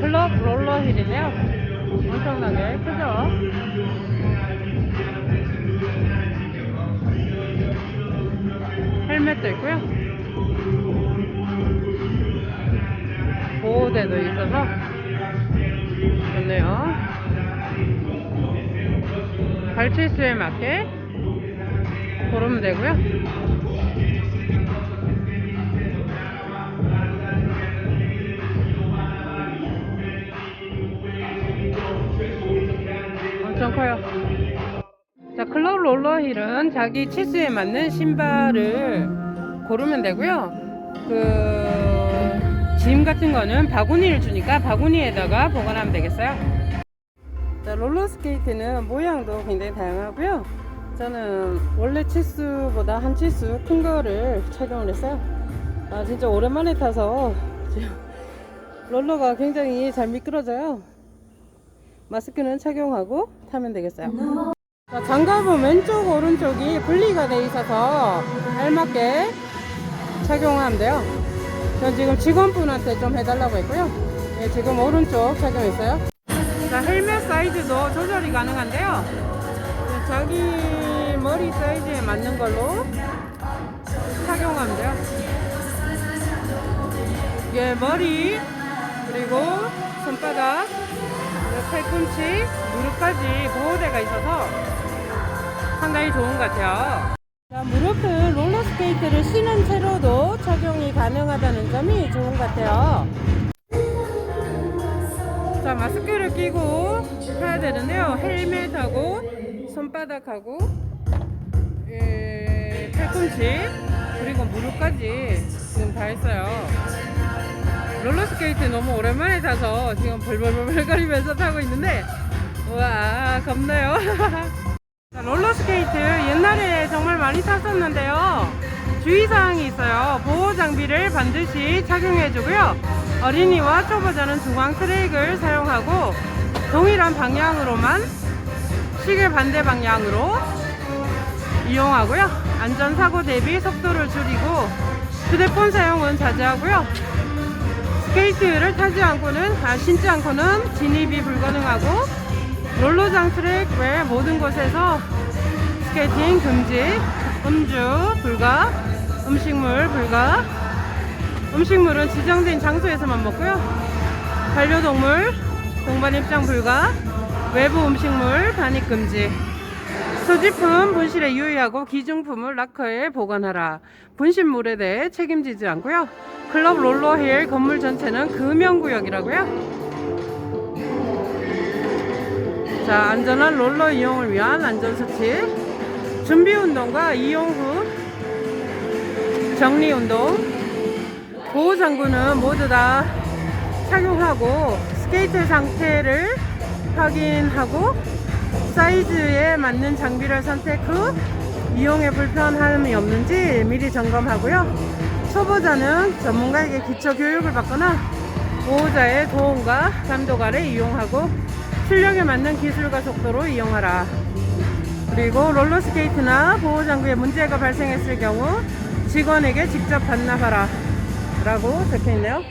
클럽 롤러힐이네요. 엄청나게 크죠? 헬멧도 있고요. 보호대도 있어서 좋네요. 발치수에 맞게 고르면 되고요. 클럽 롤러 힐은 자기 치수에 맞는 신발을 고르면 되고요. 그, 짐 같은 거는 바구니를 주니까 바구니에다가 보관하면 되겠어요. 자, 롤러 스케이트는 모양도 굉장히 다양하고요. 저는 원래 치수보다 한 치수 큰 거를 착용을 했어요. 아, 진짜 오랜만에 타서 롤러가 굉장히 잘 미끄러져요. 마스크는 착용하고 타면 되겠어요. 자, 장갑은 왼쪽 오른쪽이 분리가 돼 있어서 알맞게 착용하면 돼요. 전 지금 직원분한테 좀 해달라고 했고요. 예, 지금 오른쪽 착용했어요. 자, 헬멧 사이즈도 조절이 가능한데요. 예, 자기 머리 사이즈에 맞는 걸로 착용하면 돼요. 이게 머리, 그리고 손바닥, 팔꿈치, 무릎까지 보호대가 있어서 상당히 좋은 것 같아요. 자, 무릎은 롤러스케이트를 신은 채로도 착용이 가능하다는 점이 좋은 것 같아요. 자, 마스크를 끼고 타야 되는데요. 헬멧하고 손바닥하고 예, 팔꿈치 그리고 무릎까지 지금 다 했어요. 롤러스케이트 너무 오랜만에 타서 지금 벌벌벌거리면서 타고 있는데 우와 겁나요. 자, 롤러스케이트 옛날에 정말 많이 탔었는데요. 주의사항이 있어요. 보호 장비를 반드시 착용해 주고요. 어린이와 초보자는 중앙 트랙을 사용하고 동일한 방향으로만 시계 반대 방향으로 이용하고요. 안전사고 대비 속도를 줄이고 휴대폰 사용은 자제하고요. 스케이트를 타지 않고는 아, 신지 않고는 진입이 불가능하고 롤러장 트랙 외 모든 곳에서 스케이팅 금지, 음주 불가, 음식물 불가, 음식물은 지정된 장소에서만 먹고요. 반려동물 동반 입장 불가, 외부 음식물 반입 금지. 소지품 분실에 유의하고 기중품을 락커에 보관하라. 분실물에 대해 책임지지 않고요. 클럽 롤러힐 건물 전체는 금연구역이라고요. 자, 안전한 롤러 이용을 위한 안전수칙. 준비 운동과 이용 후 정리 운동. 보호 장구는 모두 다 착용하고 스케이트 상태를 확인하고 사이즈에 맞는 장비를 선택 후 이용에 불편함이 없는지 미리 점검하고요. 초보자는 전문가에게 기초 교육을 받거나 보호자의 도움과 감독 아래 이용하고 실력에 맞는 기술과 속도로 이용하라. 그리고 롤러스케이트나 보호장구에 문제가 발생했을 경우 직원에게 직접 반납하라. 라고 적혀 있네요.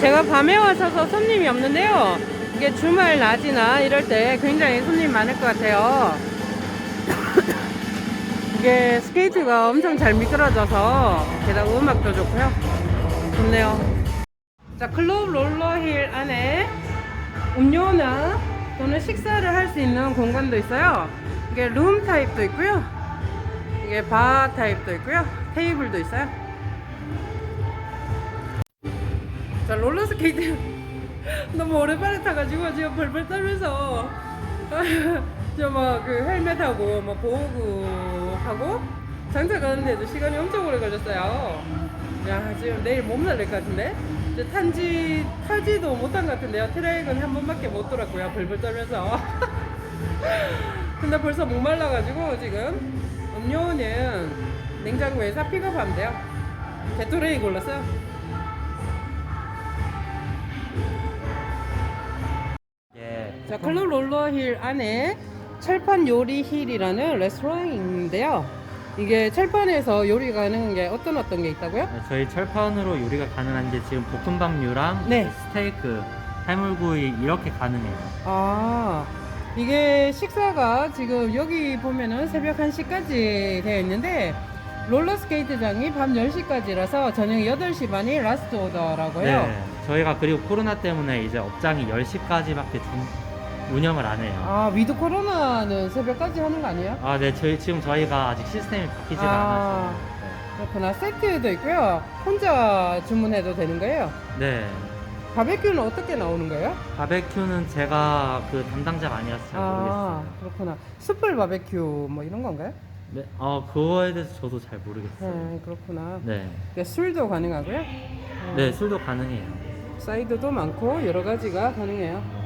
제가 밤에 와서서 손님이 없는데요. 이게 주말 낮이나 이럴 때 굉장히 손님 많을 것 같아요. 이게 스케이트가 엄청 잘 미끄러져서 게다가 음악도 좋고요. 좋네요. 자, 클럽 롤러힐 안에 음료나 또는 식사를 할 수 있는 공간도 있어요. 이게 룸 타입도 있고요. 이게 바 타입도 있고요. 테이블도 있어요. 자, 롤러스케이트 너무 오랜만에 타가지고 지금 벌벌 떨면서 저막그 헬멧하고 막 보호구 하고 장착하는데도 시간이 엄청 오래 걸렸어요. 야 지금 내일 몸 날릴 것 같은데 이제 탄지 타지도 못한 것 같은데요. 트랙은 한 번밖에 못 돌았고요. 벌벌 떨면서. 근데 벌써 목 말라가지고 지금 음료는 냉장고에서 픽업하면 돼요. 게토레이 골랐어요. 예. 자, 클럽 롤러힐 안에 철판 요리 힐이라는 레스토랑인데요. 이게 철판에서 요리 가능한 게 어떤 어떤 게 있다고요? 네, 저희 철판으로 요리가 가능한 게 지금 볶음밥류랑 네. 스테이크, 해물구이 이렇게 가능해요. 아, 이게 식사가 지금 여기 보면은 새벽 1시까지 되어 있는데 롤러스케이트장이 밤 10시까지라서 저녁 8시 반이 라스트 오더라고요. 네. 저희가 그리고 코로나 때문에 이제 업장이 10시까지밖에 운영을 안 해요. 아, 위드 코로나는 새벽까지 하는 거 아니에요? 아, 네. 저희 지금 저희가 아직 시스템이 바뀌지가 아. 않아서. 그렇구나. 세트도 있고요. 혼자 주문해도 되는 거예요. 네. 네. 바베큐는 어떻게 나오는 거예요? 바베큐는 제가 그 담당자가 아니라서 잘 아, 모르겠어요. 그렇구나. 숯불 바베큐 뭐 이런 건가요? 네. 어, 그거에 대해서 저도 잘 모르겠어요. 네, 그렇구나. 네. 네, 술도 가능하고요. 네, 술도 가능해요. 사이드도 많고 여러 가지가 가능해요.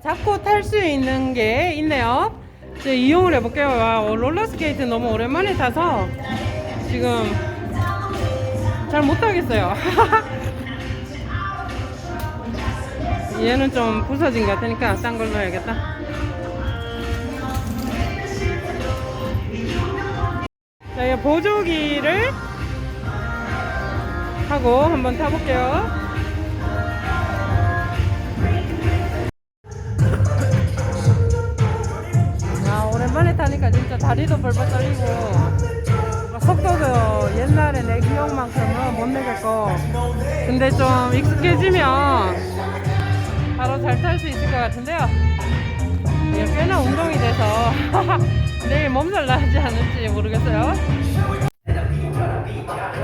잡고 탈 수 있는 게 있네요. 이제 이용을 해볼게요. 와, 어, 롤러스케이트 너무 오랜만에 타서 지금 잘 못하겠어요. 얘는 좀 부서진 것 같으니까 딴 걸로 해야겠다. 자, 이 보조기를 하고 한번 타볼게요. 오랜만에 타니까 진짜 다리도 벌벌 떨리고 속도도 옛날에 내 기억만큼은 못 내겠고 근데 좀 익숙해지면 바로 잘 탈 수 있을 것 같은데요. 이게 꽤나 운동이 돼서 내일 몸살 나지 않을지 모르겠어요.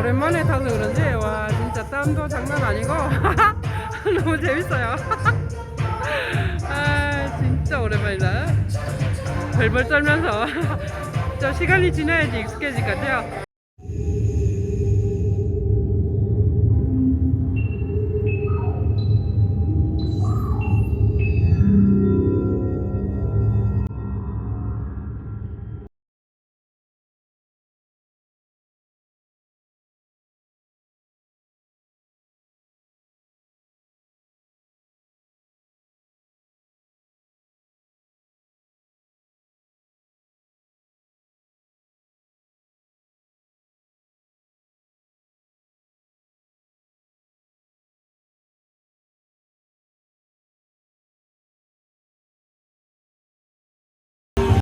오랜만에 타서 그런지 와 진짜 땀도 장난 아니고 너무 재밌어요. 아 진짜 오랜만이다. 벌벌 떨면서 좀 시간이 지나야지 익숙해질 것 같아요.